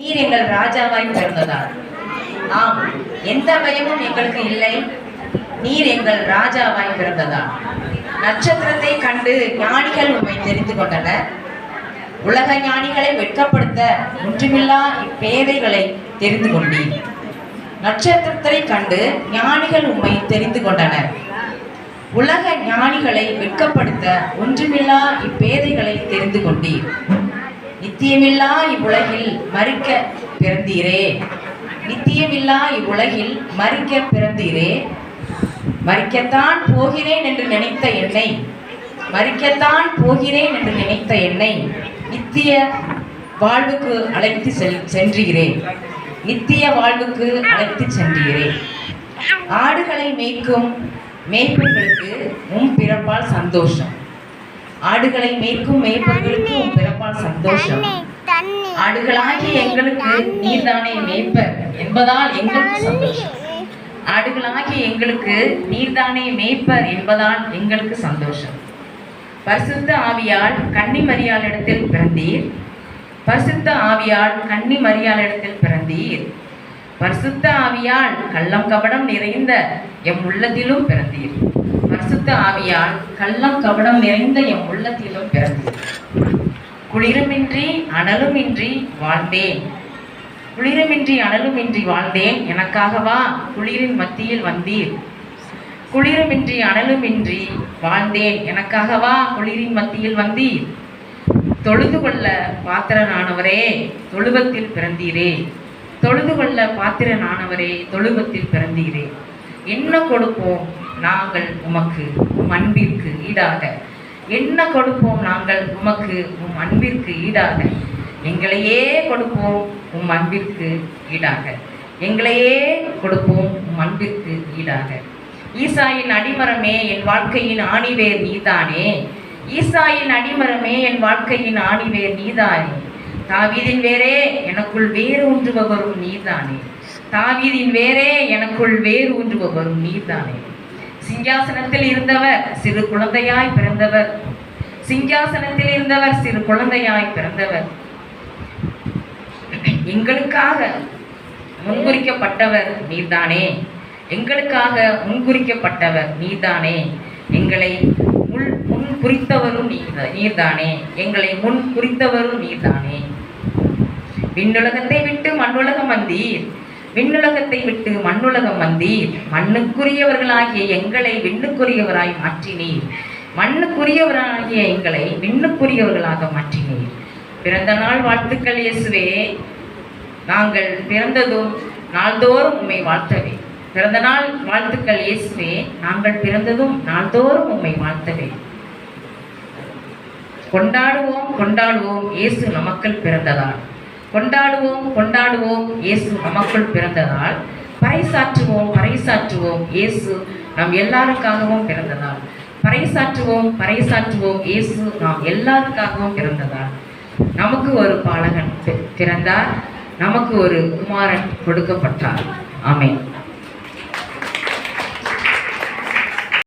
நீர் எங்கள் ராஜாவாய் பிறந்ததால். ஆம் எந்த பயமும் எங்களுக்கு இல்லை. நீர் எங்கள் ராஜாவாய் பிறந்ததால். நட்சத்திரத்தை கண்டு ஞானிகள் உண்மை தெரிந்து கொண்டனர். உலக ஞானிகளை வெட்கப்படுத்த ஒன்றுமில்லா இப்பேதைகளை தெரிந்து கொண்டீர். நட்சத்திரத்தை கண்டு ஞானிகள் உண்மை தெரிந்து கொண்டனர். உலக ஞானிகளை வெட்கப்படுத்த ஒன்றுமில்லா இப்பேதைகளை தெரிந்து கொண்டீர். நித்தியமில்லா இவ்வுலகில் மறிக்க பிறந்தீரே. நித்தியமில்லா இவ்வுலகில் மறிக்க பிறந்தீரே. மறிக்கத்தான் போகிறேன் என்று நினைத்த என்னை. மறிக்கத்தான் போகிறேன் என்று நினைத்த என்னை நித்திய வாழ்வுக்கு அழைத்து செல் சென்றீரேன் நித்திய வாழ்வுக்கு அழைத்து சென்றீரேன் ஆடுகளை மேய்க்கும் மேய்ப்பர்களுக்கு முன் பிறப்பால் சந்தோஷம். ஆடுகளை மேய்க்கும் மேய்ப்பர்களுக்கு பிறப்பால் சந்தோஷம். ஆடுகளாகிய எங்களுக்கு நீர்தானே மேய்ப்பர் என்பதால் எங்களுக்கு சந்தோஷம். ஆடுகளாகிய எங்களுக்கு நீர்தானே மேய்ப்பர் என்பதால் எங்களுக்கு சந்தோஷம். பரிசுத்த ஆவியால் கன்னி மரியாளிடத்தில் பிறந்தீர். பரிசுத்த ஆவியால் கன்னி மரியாளிடத்தில் பிறந்தீர். பரிசுத்த ஆவியால் கள்ளம் கபடம் நிறைந்த எம் உள்ளத்திலும் பிறந்தீர். பரிசுத்த ஆவியால் கள்ளம் கபடம் நிறைந்த என் உள்ளத்திலும் பிறந்தேன் குளிருமின்றி அனலுமின்றி வாழ்ந்தேன். குளிருமின்றி அனலுமின்றி வாழ்ந்தேன். எனக்காகவா குளிரின் மத்தியில் வந்தீர். குளிருமின்றி அனலுமின்றி வாழ்ந்தேன். எனக்காகவா குளிரின் மத்தியில் வந்தீர். தொழுது கொள்ள பாத்திரனானவரே தொழுவத்தில் பிறந்தீரே. தொழுது கொள்ள பாத்திரனானவரே தொழுவத்தில் பிறந்தீரே. என்ன கொடுப்போம்? நாங்கள் உமக்கு உம் அன்பிற்கு ஈடாக. என்ன கொடுப்போம் நாங்கள் உமக்கு உம் அன்பிற்கு ஈடாக? எங்களையே கொடுப்போம் உம் அன்பிற்கு ஈடாக. எங்களையே கொடுப்போம் உம் அன்பிற்கு ஈடாக. ஈசாயின் அடிமரமே என் வாழ்க்கையின் ஆணிவேர் நீதானே? ஈசாயின் அடிமரமே என் வாழ்க்கையின் ஆணிவேர் நீதானே? தாவீதின் வேரே எனக்குள் வேறு ஒன்றுபவரும் நீதானே? தாவீதின் வேரே எனக்குள் வேறு ஒன்றுபவரும் நீதானே? சிங்காசனத்தில் இருந்தவர் சிறு குழந்தையாய் பிறந்தவர். சிங்காசனத்தில் இருந்தவர் சிறு குழந்தையாய் பிறந்தவர். எங்களுக்காக முன்குறிக்கப்பட்டவர் நீர்தானே? எங்களுக்காக முன்குறிக்கப்பட்டவர் நீர்தானே? எங்களை முன் முன் குறித்தவரும் நீர் நீர்தானே? எங்களை முன் குறித்தவரும் நீர்தானே? விண்ணுலகத்தை விட்டு மண்ணுலகம் வந்தீர். விண்ணுலகத்தை விட்டு மண்ணுலகம் வந்தீர். மண்ணுக்குரியவர்களாகிய எங்களை விண்ணுக்குரியவராய் மாற்றினீர். மண்ணுக்குரியவராகிய எங்களை விண்ணுக்குரியவர்களாக மாற்றினீர். பிறந்த நாள் வாழ்த்துக்கள் இயேசுவே. நாங்கள் பிறந்ததும் நாள்தோறும் உண்மை வாழ்த்தவே. பிறந்த நாள் வாழ்த்துக்கள் இயேசுவே. நாங்கள் பிறந்ததும் நாள்தோறும் உண்மை வாழ்த்தவே. கொண்டாடுவோம் கொண்டாடுவோம். இயேசு நமக்கள் பிறந்ததால். கொண்டாடுவோம் கொண்டாடுவோம் இயேசு நமக்குள் பிறந்ததால். பறைசாற்றுவோம் பறைசாற்றுவோம் இயேசு நம் எல்லாருக்காகவும் பிறந்ததால். பறைசாற்றுவோம் பறைசாற்றுவோம் இயேசு நாம் எல்லாருக்காகவும் பிறந்ததால். நமக்கு ஒரு பாலகன் பிறந்தார். நமக்கு ஒரு குமாரன் கொடுக்கப்பட்டார். ஆமென்.